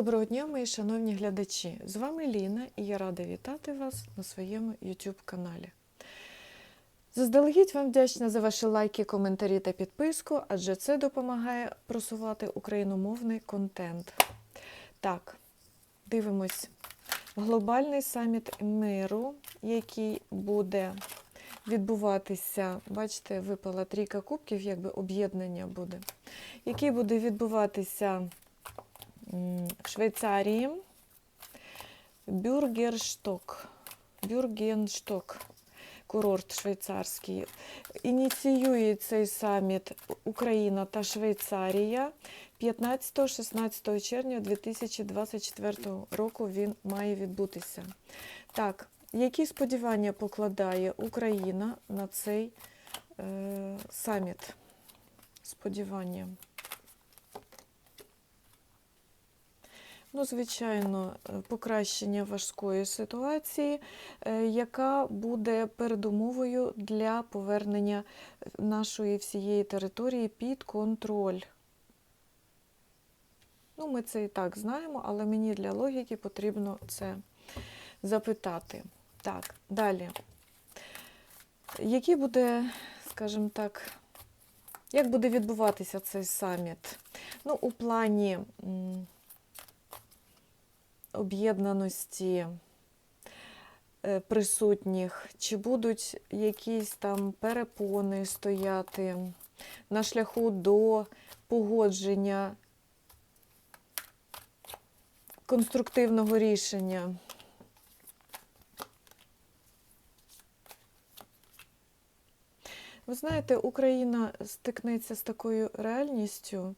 Доброго дня, мої шановні глядачі! З вами Ліна і я рада вітати вас на своєму YouTube каналі. Заздалегідь вам вдячна за ваші лайки, коментарі та підписку, адже це допомагає просувати україномовний контент. Так, дивимось. Глобальний саміт миру, який буде відбуватися, бачите, випала трійка кубків, якби об'єднання буде, який буде відбуватися в Швейцарії. Бюргершток. Бюргеншток. Курорт швейцарський. Ініціює цей саміт Україна та Швейцарія. 15-16 червня 2024 року він має відбутися. Так, які сподівання покладає Україна на цей е, саміт? Сподівання. Ну, звичайно, е, покращення важкої ситуації, е, яка буде передумовою для повернення нашої всієї території під контроль. Ну, ми це і так знаємо, але мені для логіки потрібно це запитати. Так, далі. Який буде, скажімо так, як буде відбуватися цей саміт? Ну, у плані об'єднаності е, присутніх, чи будуть якісь там перепони стояти на шляху до погодження конструктивного рішення. Ви знаєте, Україна стикнеться з такою реальністю,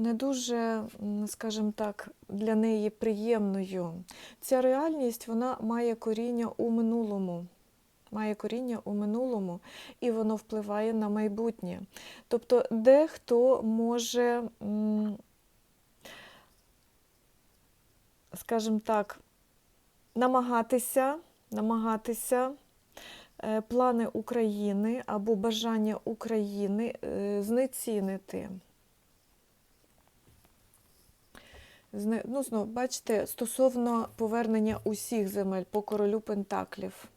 не дуже, скажімо так, для неї приємною. Ця реальність вона має коріння у минулому. Має коріння у минулому, і воно впливає на майбутнє. Тобто, дехто може, скажімо так, намагатися, намагатися е, плани України або бажання України е, знецінити. Ну, знову, бачите, стосовно повернення усіх земель по королю Пентаклів.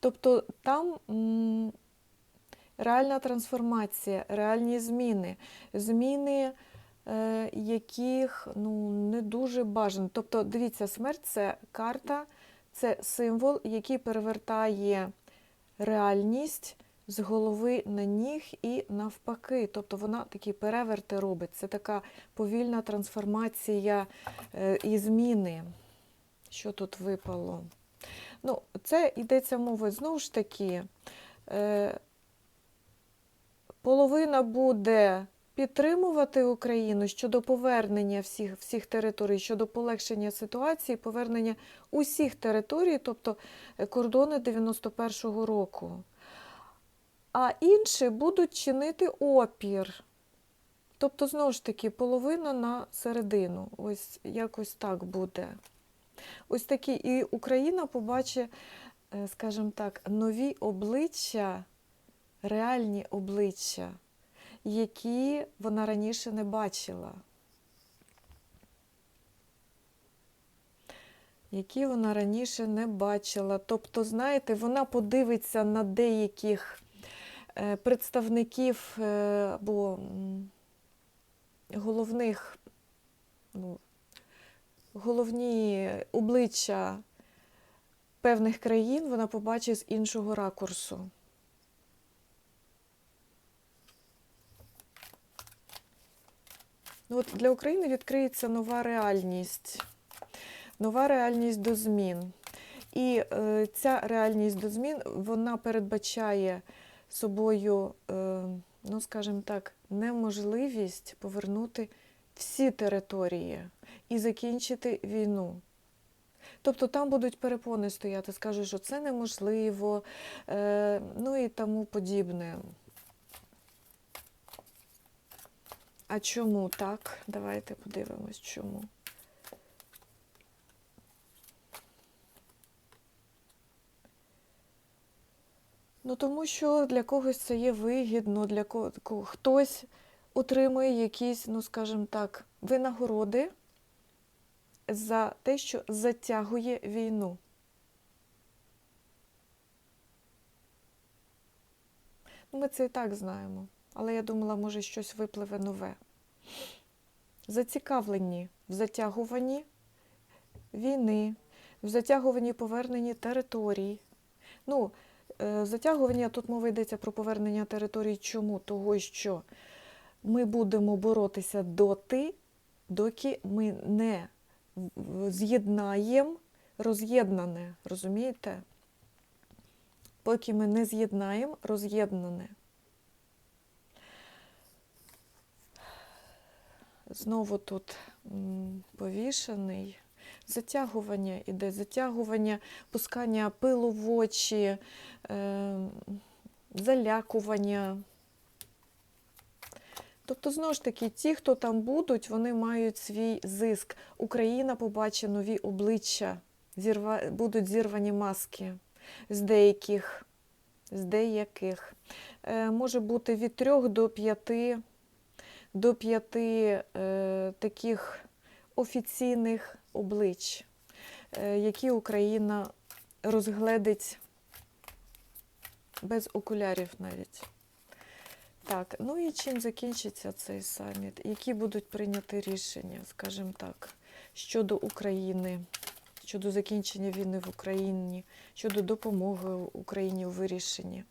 Тобто там м, реальна трансформація, реальні зміни, зміни, е, яких ну, не дуже бажано. Тобто, дивіться, смерть це карта, це символ, який перевертає реальність з голови на ніг і навпаки. Тобто вона такі переверти робить. Це така повільна трансформація е, і зміни. Що тут випало? Ну, це йдеться мова знову ж таки. Е, половина буде підтримувати Україну щодо повернення всіх, всіх територій, щодо полегшення ситуації, повернення усіх територій, тобто е, кордони 91-го року. А інші будуть чинити опір. Тобто, знову ж таки, половина на середину. Ось якось так буде. Ось такі. І Україна побачить, е, скажімо так, нові обличчя, реальні обличчя, які вона раніше не бачила. Які вона раніше не бачила. Тобто, знаєте, вона подивиться на деяких представників е, або головних, ну, головні обличчя певних країн вона побачить з іншого ракурсу. Ну, от для України відкриється нова реальність, нова реальність до змін. І е, ця реальність до змін вона передбачає собою, е, ну скажімо так, неможливість повернути всі території і закінчити війну. Тобто там будуть перепони стояти, скажуть, що це неможливо, е, ну і тому подібне. А чому так? Давайте подивимось, чому. Ну, тому що для когось це є вигідно, для кого хтось отримує якісь, ну скажімо так, винагороди за те, що затягує війну. Ну, Ми це і так знаємо, але я думала, може щось випливе нове. Зацікавлені в затягуванні війни, в затягуванні поверненні територій. Ну, затягування тут мова йдеться про повернення територій. Чому? Того, що ми будемо боротися доти, доки ми не з'єднаємо роз'єднане, розумієте? Поки ми не з'єднаємо роз'єднане. Знову тут повішений. Затягування іде, затягування, пускання пилу в очі, е, залякування. Тобто, знову ж таки, ті, хто там будуть, вони мають свій зиск. Україна побачить нові обличчя, зірва, будуть зірвані маски з деяких. З деяких. Е, може бути від трьох до п'яти до п'яти е, таких офіційних облич, е, які Україна розгледить без окулярів навіть. Так, ну і чим закінчиться цей саміт? Які будуть прийняті рішення, скажімо так, щодо України, щодо закінчення війни в Україні, щодо допомоги Україні у вирішенні?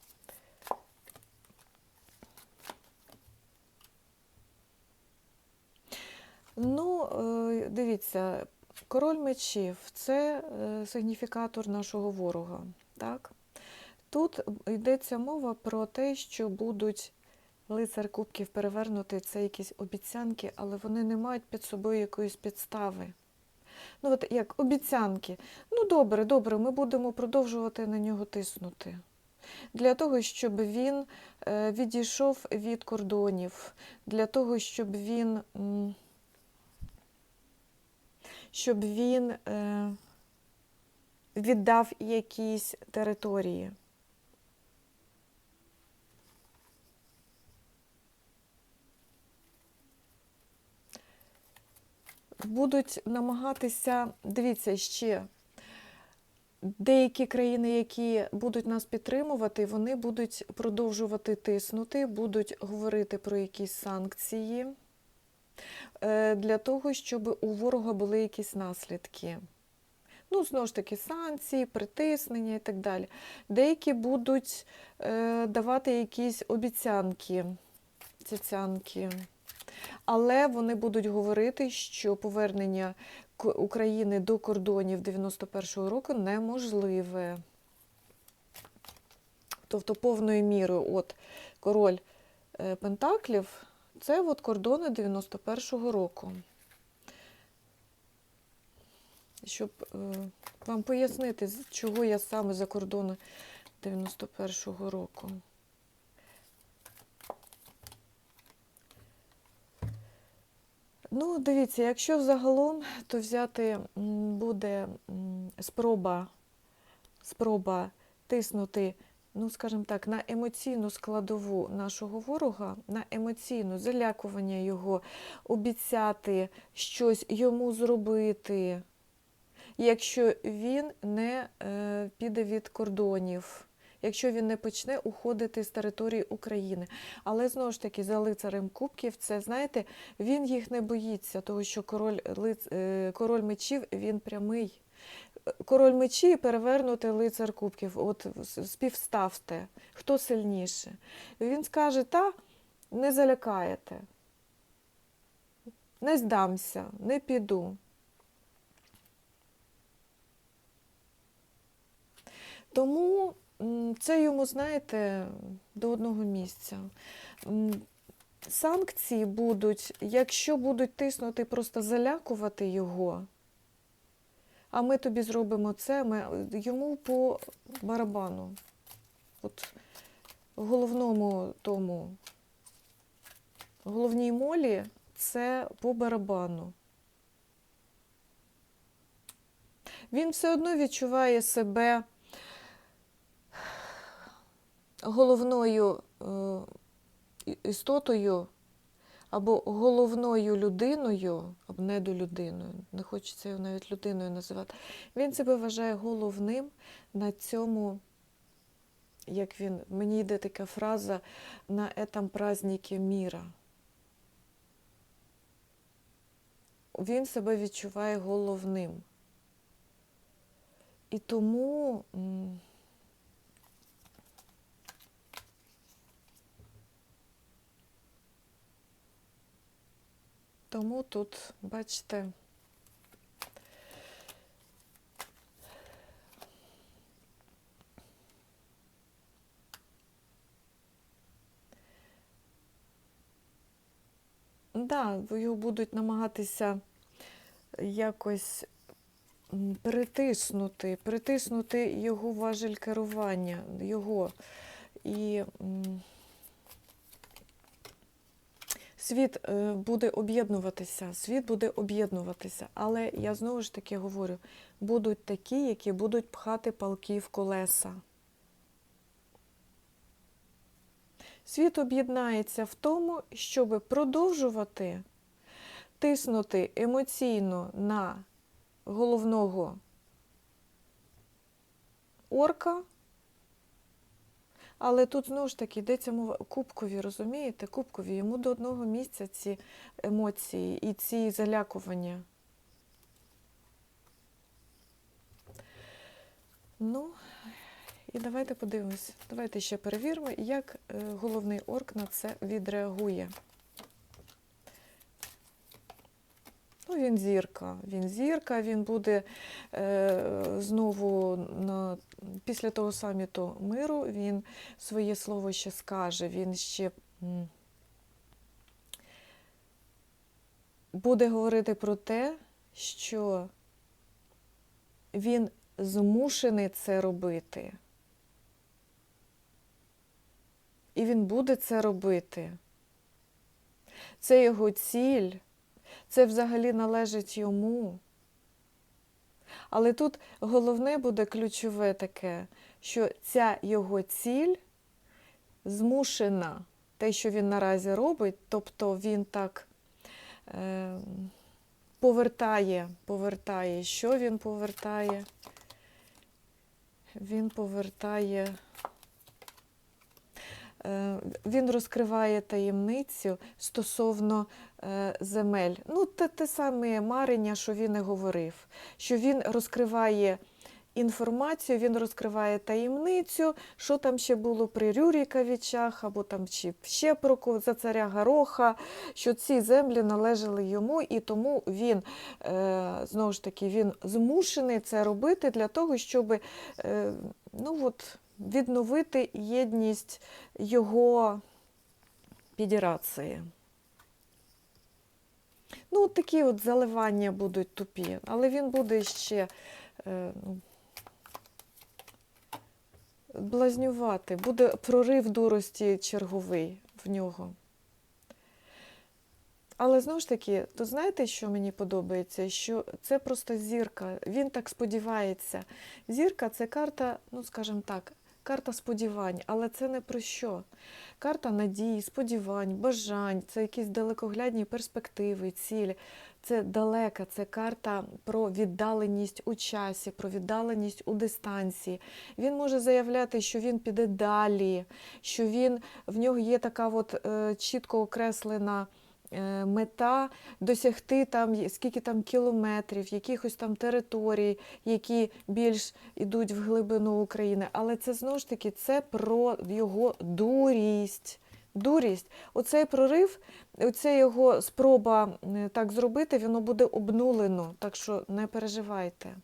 Ну, е, дивіться, король мечів це е, сигніфікатор нашого ворога. Так? Тут йдеться мова про те, що будуть лицар кубків перевернути це якісь обіцянки, але вони не мають під собою якоїсь підстави. Ну, от як обіцянки. Ну, добре, добре, ми будемо продовжувати на нього тиснути. Для того, щоб він е, відійшов від кордонів, для того, щоб він. Щоб він е, віддав якісь території. Будуть намагатися, дивіться ще, деякі країни, які будуть нас підтримувати, вони будуть продовжувати тиснути, будуть говорити про якісь санкції для того, щоб у ворога були якісь наслідки. Ну, знову ж таки, санкції, притиснення і так далі. Деякі будуть е, давати якісь обіцянки, цяцянки. Але вони будуть говорити, що повернення України до кордонів 91-го року неможливе. Тобто повною мірою от король е, Пентаклів це от кордони 91-го року. Щоб е, вам пояснити, чого я саме за кордони 91-го року. Ну, дивіться, якщо взагалом, то взяти буде спроба, спроба тиснути, ну, скажімо так, на емоційну складову нашого ворога, на емоційну залякування його, обіцяти щось йому зробити, якщо він не е, піде від кордонів. Якщо він не почне уходити з території України. Але знову ж таки, за лицарем кубків, це знаєте, він їх не боїться, тому що король, лиц, е, король мечів він прямий. Король мечі перевернути лицар кубків. От співставте, хто сильніше. Він скаже, та не залякаєте, не здамся, не піду. Тому це йому, знаєте, до одного місця. Санкції будуть, якщо будуть тиснути, просто залякувати його, а ми тобі зробимо це, ми, йому по барабану. От головному тому, головній молі це по барабану. Він все одно відчуває себе головною е, істотою, або головною людиною, або недолюдиною, не хочеться його навіть людиною називати. Він себе вважає головним на цьому, як він, мені йде така фраза на этом празднике міра. Він себе відчуває головним. І тому. Тому тут, бачите, да, його будуть намагатися якось притиснути, притиснути його важель керування, його. І світ е, буде об'єднуватися, світ буде об'єднуватися. Але я знову ж таки говорю, будуть такі, які будуть пхати палки в колеса. Світ об'єднається в тому, щоб продовжувати тиснути емоційно на головного орка. Але тут знову ж таки йдеться мова кубкові, розумієте? Кубкові. Йому до одного місця ці емоції і ці залякування. Ну, і давайте подивимось. Давайте ще перевіримо, як е, головний орк на це відреагує. Ну, він зірка. Він зірка, він буде е, знову на, після того саміту миру, він своє слово ще скаже, він ще буде говорити про те, що він змушений це робити. І він буде це робити. Це його ціль. Це взагалі належить йому. Але тут головне буде ключове таке, що ця його ціль змушена, те, що він наразі робить, тобто він так е, повертає, повертає, що він повертає? Він повертає. Він розкриває таємницю стосовно е, земель. Ну, те, те саме марення, що він і говорив, що він розкриває інформацію, він розкриває таємницю, що там ще було при Рюріковичах, або там чи ще про за царя Гороха, що ці землі належали йому, і тому він, е, знову ж таки, він змушений це робити для того, щоб е, ну, от, відновити єдність його федерації. Ну, от такі от заливання будуть тупі, але він буде ще е, ну, блазнювати, буде прорив дурості черговий в нього. Але знову ж таки, то знаєте, що мені подобається? Що це просто зірка. Він так сподівається. Зірка це карта, ну скажімо так, карта сподівань, але це не про що. Карта надій, сподівань, бажань, це якісь далекоглядні перспективи, цілі. Це далека, це карта про віддаленість у часі, про віддаленість у дистанції. Він може заявляти, що він піде далі, що він в нього є така от е, чітко окреслена мета досягти там скільки там кілометрів, якихось там територій, які більш йдуть в глибину України. Але це знову ж таки це про його дурість. Дурість, оцей прорив, оця його спроба е, так зробити, воно буде обнулено, так що не переживайте.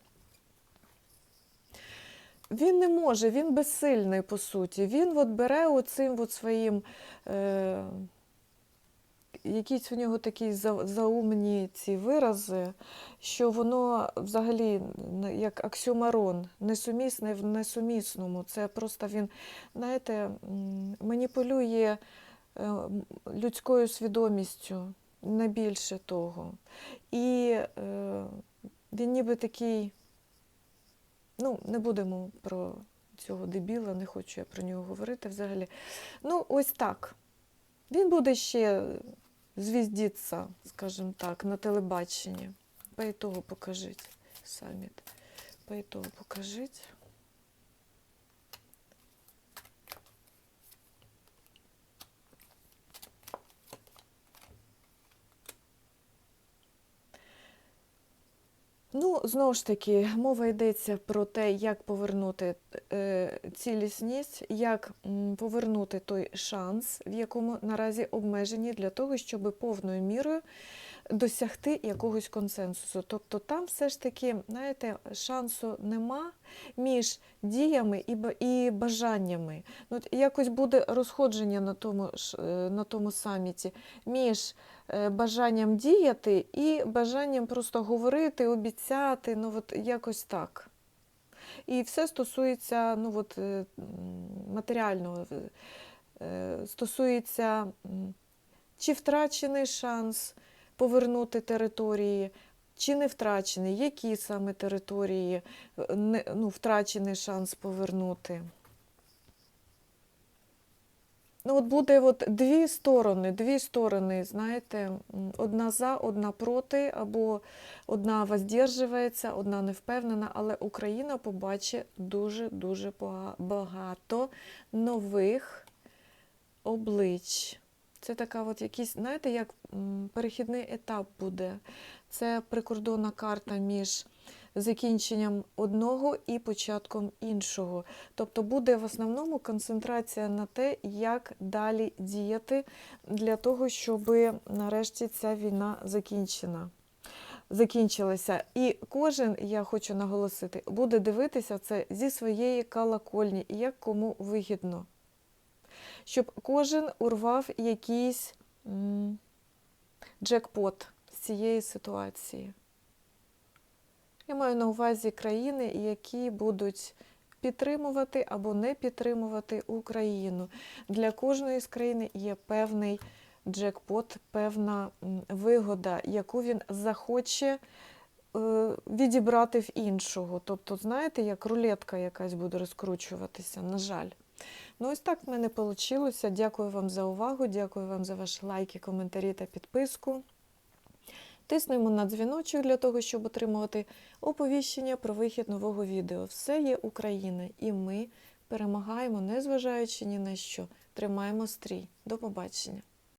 Він не може, він безсильний по суті. Він от бере оцим от своїм, е, якісь у нього такі за- заумні ці вирази, що воно взагалі як оксюмарон, несумісне в несумісному. Це просто він, знаєте, маніпулює е, людською свідомістю, не більше того. І е, він ніби такий. Ну, не будемо про цього дебіла, не хочу я про нього говорити взагалі. Ну, ось так. Він буде ще звіздіться, скажімо так, на телебаченні. По ітогу покажіть саміт. По ітогу покажіть. Ну, знову ж таки, мова йдеться про те, як повернути е, цілісність, як повернути той шанс, в якому наразі обмежені для того, щоб повною мірою досягти якогось консенсусу. Тобто там все ж таки, знаєте, шансу нема між діями і, бажаннями. Ну, якось буде розходження на тому, е, на тому саміті між е, бажанням діяти і бажанням просто говорити, обіцяти, ну от якось так. І все стосується ну, от, е, матеріального, стосується чи втрачений шанс повернути території, чи не втрачений, які саме території е, не, ну, втрачений шанс повернути. Ну, от буде от дві сторони, дві сторони, знаєте, одна за, одна проти, або одна воздержується, одна не впевнена, але Україна побачить дуже-дуже багато нових облич. Це така от якийсь, знаєте, як перехідний етап буде. Це прикордонна карта між закінченням одного і початком іншого. Тобто буде в основному концентрація на те, як далі діяти для того, щоб нарешті ця війна закінчена. Закінчилася. І кожен, я хочу наголосити, буде дивитися це зі своєї колокольні, як кому вигідно. Щоб кожен урвав якийсь джекпот з цієї ситуації. Я маю на увазі країни, які будуть підтримувати або не підтримувати Україну. Для кожної з країн є певний джекпот, певна вигода, яку він захоче е, відібрати в іншого. Тобто, знаєте, як рулетка якась буде розкручуватися, на жаль. Ну, ось так в мене вийшло. Дякую вам за увагу, дякую вам за ваші лайки, коментарі та підписку. Тиснемо на дзвіночок для того, щоб отримувати оповіщення про вихід нового відео. Все є Україна, і ми перемагаємо, незважаючи ні на що. Тримаємо стрій. До побачення!